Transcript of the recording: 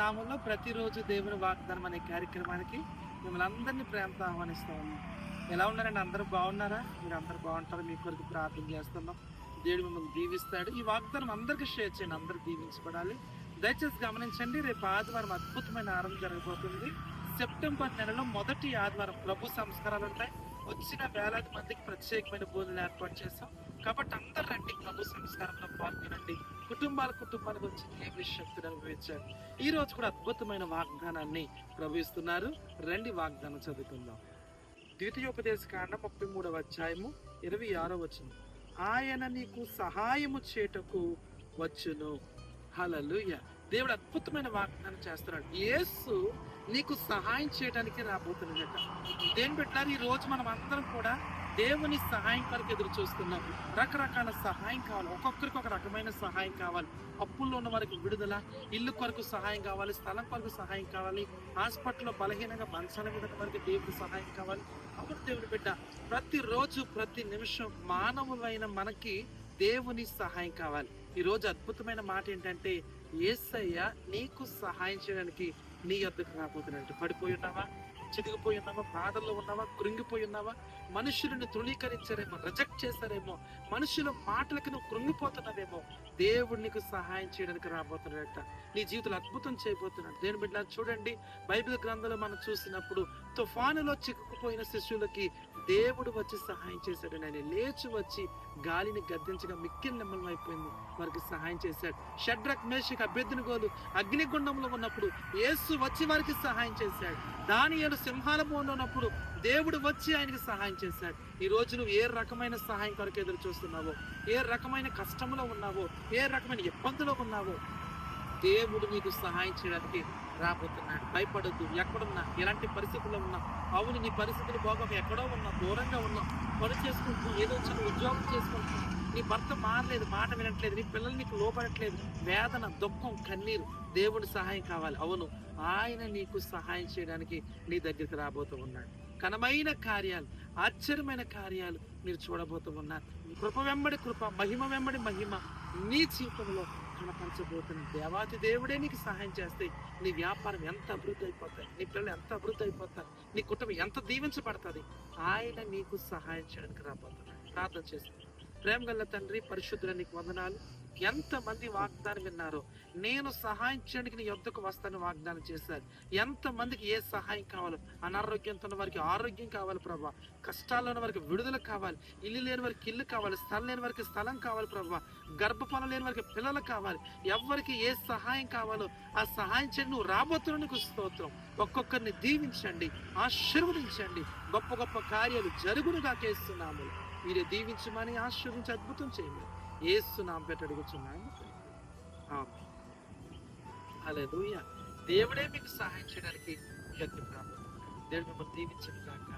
నామంలో ప్రతిరోజు దేవుని వాగ్దానం అనే కార్యక్రమానికి మిమ్మల్ని అందరినీ ప్రేమతో ఆహ్వానిస్తా ఉన్నాం. ఎలా ఉన్నారండి? అందరూ బాగున్నారా? మీరు అందరూ బాగుంటారు? మీ కొరకు ప్రార్థన చేస్తున్నాం. దేవుడు మిమ్మల్ని దీవిస్తాడు. ఈ వాగ్దానం అందరికీ షేర్ చేయండి. అందరూ దీవించబడాలి. దయచేసి గమనించండి రేపు ఆదివారం అద్భుతమైన ఆరంభం జరగబోతుంది. సెప్టెంబర్ నెలలో మొదటి ఆదివారం ప్రభు సంస్కారాలు ఉంటాయి. వచ్చిన వేలాది మందికి ప్రత్యేకమైన బోధనలు ఏర్పాటు చేస్తాం. కాబట్టి అందరు రండి ప్రభు సంస్కారంలో కుటుంబాల కుటుంబానికి వచ్చి దేవుని శక్తిని అనుభవించారు ఈ రోజు కూడా అద్భుతమైన వాగ్దానాన్ని ప్రవహిస్తున్నారు. రండి వాగ్దానం చదువుకుందాం. ద్వితీయోపదేశ కాండ ముప్పై మూడవ అధ్యాయము ఇరవై ఆరో వచ్చింది ఆయన నీకు సహాయము చేటకు వచ్చును. హలలుయ దేవుడు అద్భుతమైన వాగ్దానం చేస్తున్నాడు. యేసు నీకు సహాయం చేయడానికి రాబోతున్నాడట దేని పెట్టారు ఈ రోజు మనం అందరం కూడా దేవుని సహాయం కొరకు ఎదురు చూస్తున్నాం. రకరకాల సహాయం కావాలి. ఒక్కొక్కరికి ఒక రకమైన సహాయం కావాలి. అప్పుల్లో ఉన్న వారికి విడుదల ఇల్లు కొరకు సహాయం కావాలి స్థలం కొరకు సహాయం కావాలి హాస్పిటల్లో బలహీనంగా మంచాల మీద వారికి దేవుడి సహాయం కావాలి. అప్పుడు దేవుడి బిడ్డ ప్రతిరోజు ప్రతి నిమిషం మానవులైన మనకి దేవుని సహాయం కావాలి. ఈరోజు అద్భుతమైన మాట ఏంటంటే ఏసయ్య నీకు సహాయం చేయడానికి నీ వద్దకు రాబోతున్నట్టు. పడిపోయి ఉన్నావా? చితికిపోయి ఉన్నావా బాధల్లో ఉన్నావా? కృంగిపోయి ఉన్నావా మనుషులను తృణీకరించారేమో రిజెక్ట్ చేశారేమో మనుషుల మాటలకు నువ్వు కృంగిపోతున్నావేమో దేవుడు నీకు సహాయం చేయడానికి రాబోతున్నాడట. నీ జీవితంలో అద్భుతం చేయబోతున్నాడు. దేని బిడ్డ చూడండి బైబిల్ గ్రంథంలో మనం చూసినప్పుడు తుఫానులో చిక్కుకుపోయిన శిష్యులకి దేవుడు వచ్చి సహాయం చేశాడు. ఆయన లేచి వచ్చి గాలిని గద్దించగా మిక్కిన నిమ్మలం అయిపోయింది. వారికి సహాయం చేశాడు. షడ్రక్ మేషక్ అభ్యర్థిని అగ్నిగుండంలో ఉన్నప్పుడు యేసు వచ్చి వారికి సహాయం చేశాడు. దానియేలు సింహాల బోన్లో ఉన్నప్పుడు దేవుడు వచ్చి ఆయనకి సహాయం చేశాడు. ఈ రోజు నువ్వు ఏ రకమైన సహాయం కొరకు ఎదురు చూస్తున్నావో ఏ రకమైన కష్టంలో ఉన్నావో ఏ రకమైన ఇబ్బందులో ఉన్నావో దేవుడు నీకు సహాయం చేయడానికి రాబోతున్నాడు భయపడద్దు. ఎక్కడున్నా ఎలాంటి పరిస్థితుల్లో ఉన్నా అవును నీ పరిస్థితులు బాగా ఎక్కడో ఉన్నా దూరంగా ఉన్నా పని చేసుకుంటూ ఏదో చిన్న ఉద్యోగం చేసుకుంటూ నీ భర్త మారలేదు మాట వినట్లేదు నీ పిల్లలు నీకు లోపడట్లేదు వేదన దుఃఖం కన్నీరు దేవుడి సహాయం కావాలి. అవును ఆయన నీకు సహాయం చేయడానికి నీ దగ్గరికి రాబోతూ ఉన్నాడు. ఘనమైన కార్యాలు ఆశ్చర్యమైన కార్యాలు మీరు చూడబోతూ ఉన్నారు. కృప వెంబడి కృప మహిమ వెంబడి మహిమ నీ జీవితంలో కనపరచబోతున్న దేవాతి దేవుడే నీకు సహాయం చేస్తే నీ వ్యాపారం ఎంత అభివృద్ధి అయిపోతాయి? నీ పిల్లలు ఎంత అభివృద్ధి అయిపోతారు నీ కుటుంబం ఎంత దీవించబడుతుంది? ఆయన నీకు సహాయం చేయడానికి రాబోతున్నాడు. ప్రార్థన చేస్తాను ప్రేమ గల్ల తండ్రి పరిశుద్ధుల నీకు వందనాలు. ఎంతమంది వాగ్దానం విన్నారో. నేను సహాయం చేయడానికి నీ యొద్దకు వస్తాను వాగ్దానం చేశారు. ఎంతమందికి ఏ సహాయం కావాలో. అనారోగ్యంతో ఉన్న వారికి ఆరోగ్యం కావాలి ప్రభా. కష్టాల్లో ఉన్న వారికి విడుదల కావాలి. ఇల్లు లేని వారికి ఇల్లు కావాలి. స్థలం లేని వారికి స్థలం కావాలి ప్రభా. గర్భఫలం లేని వారికి పిల్లలు కావాలి. ఎవరికి ఏ సహాయం కావాలో ఆ సహాయం చేయండి నువ్వు రాబోతున్న నీకు స్తోత్రం. ఒక్కొక్కరిని దీవించండి ఆశీర్వదించండి. గొప్ప గొప్ప కార్యాలు జరుగునుగా చేస్తున్నాము మీరే దీవించమని ఆశీర్వించి అద్భుతం చేయండి. ఏసు నామ పెట్టి అడుగుతున్నాను హల్లెలూయా. దేవుడే మీకు సహాయం చేయడానికి ఎదురు దేవుడు మిమ్మల్ని దీవించను కాక